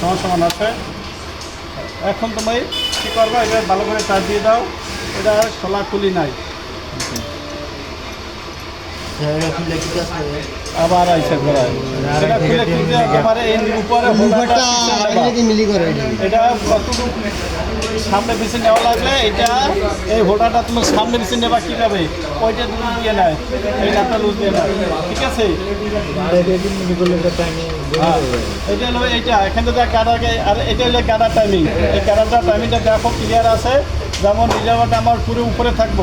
সমান সমান আছে। এখন তুমি কী করব? এটা ভালো করে চার্জ দিয়ে দাও। এটা খোলা খুলি নাই। আবার আইসে খুলে উপরে পিছনে। মিলি করে এটা। কতটুকু সামনে পিছিয়ে নেওয়া লাগলে এটা এই তুমি সামনে কীভাবে? ওইটা লুজ দিয়ে নেয় এই নাটটা লুজ দিয়ে নেয় ঠিক আছে? হ্যাঁ, এটা হলো এইটা। এখান থেকে আর এটা হলো গাডার টাইমিং এই গাডারটা টাইমিংটা দেখো ক্লিয়ার আছে। যেমন রিজার্ভারটা আমার পুরো উপরে থাকব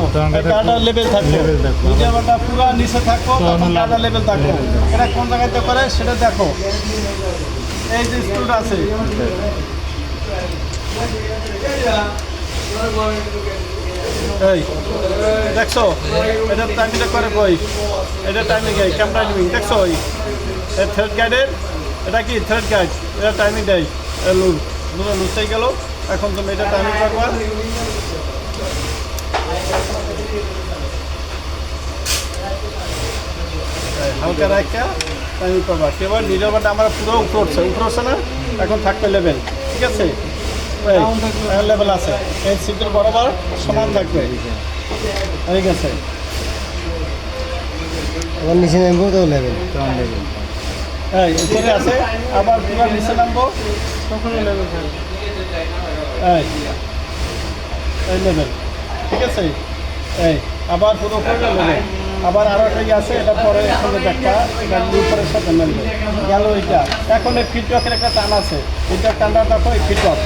গাডার লেভেল থাকব। রিজার্ভারটা পুরো নিচে থাকব তখন গাডার লেভেল থাকব। এটা কোন জায়গাতে করে সেটা দেখো। এই যে স্টুড আছে। এই দেখছ? এটা টাইমিংটা করে কই? এটা টাইমিং এই ক্যামেরা টাইমিং দেখছ? ওই থার্ড গাইডের এটা কি থার্ড গাইড এটা টাইমিং দেয়। লুজ লুজ লুজটাই গেল। এখন তুমি এটা টাইমিং রাখবা হালকা রাখা টাইমিং পাবা কেবল নিরবাটা আমার পুরো উপর উঠছে। উপর উঠছে না এখন থাকবে লেভেল ঠিক আছে? লেভেল আছে। এই সিটের বরাবর সমান থাকবে। ঠিক আছে আবার নিচে নামবো তো লেভেল এই উপরে আছে। আবার পুরো নিচে নামবো। তখনও লেভেল থাকবে। এই এই লেভেল ঠিক আছে? এই আবার পুরো উপরে লেভেল আবার আরও একটা ইয়ে আছে, এটা পরে এখানে দেখা এটা উপরের সাথে মেলবে। গেল এটা এখন এই ফিডব্যাকের একটা টান আছে। এটা টানটা দেখো এই ফিডব্যাক